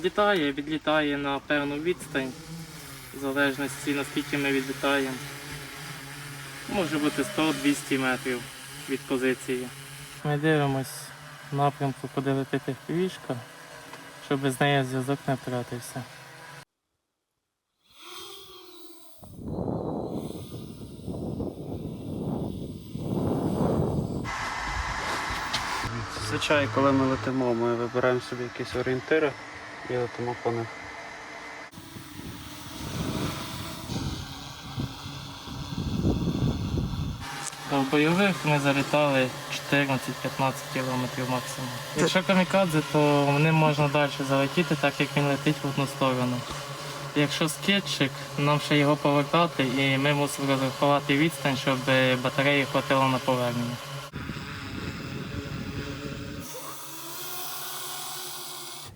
Злітає, відлітає на певну відстань, в залежності наскільки ми відлітаємо. Може бути 100-200 метрів від позиції. Ми дивимось в напрямку, куди летить півішка, щоб з нею зв'язок не втратився. Зазвичай, коли ми летимо, ми вибираємо собі якісь орієнтири і летимо по них. В бойових ми залітали 14-15 км максимум. Якщо камікадзе, то ним можна далі залетіти, так як він летить в одну сторону. Якщо скидчик, нам ще його повертати, і ми мусимо розрахувати відстань, щоб батареї хватило на повернення.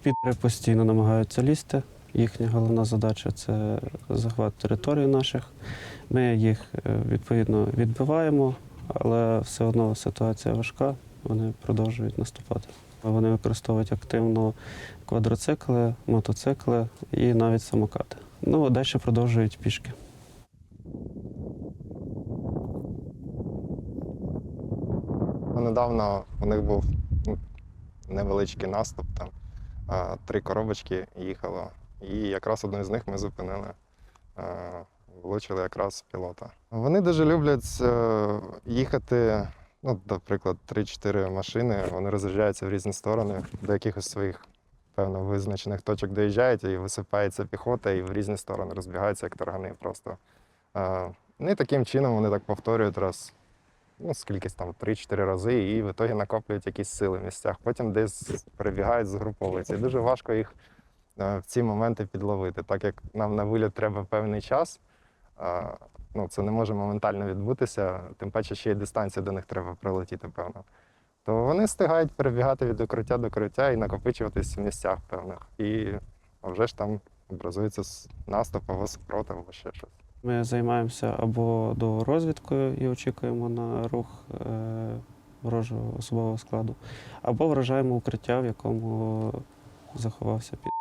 Підри постійно намагаються лізти. Їхня головна задача це захват території наших. Ми їх е, відповідно відбиваємо, але все одно ситуація важка, вони продовжують наступати. Вони використовують активно квадроцикли, мотоцикли і навіть самокати. Ну, а далі продовжують пішки. Ну, Недавно у них був невеличкий наступ, там три коробочки їхало, і якраз одну з них ми зупинили. Влучили якраз пілота. Вони дуже люблять е, їхати, ну, наприклад, 3-4 машини, вони роз'їжджаються в різні сторони, до якихось своїх певно визначених точок доїжджають і висипається піхота, і в різні сторони розбігаються, як таргани просто. Ну і таким чином вони так повторюють раз ну, скількись там 3-4 рази, і в ітогі накоплюють якісь сили в місцях. Потім десь перебігають, згруповуються. І дуже важко їх е, в ці моменти підловити. Так як нам на виліт треба певний час, ну, це не може моментально відбутися, тим паче ще й дистанцію до них треба пролетіти, певно. То вони встигають перебігати від укриття до укриття і накопичуватись в місцях певних. І вже ж там образується наступ або супротив, або ще щось. Ми займаємося або до розвідкою і очікуємо на рух е, ворожого особового складу, або вражаємо укриття, в якому заховався під.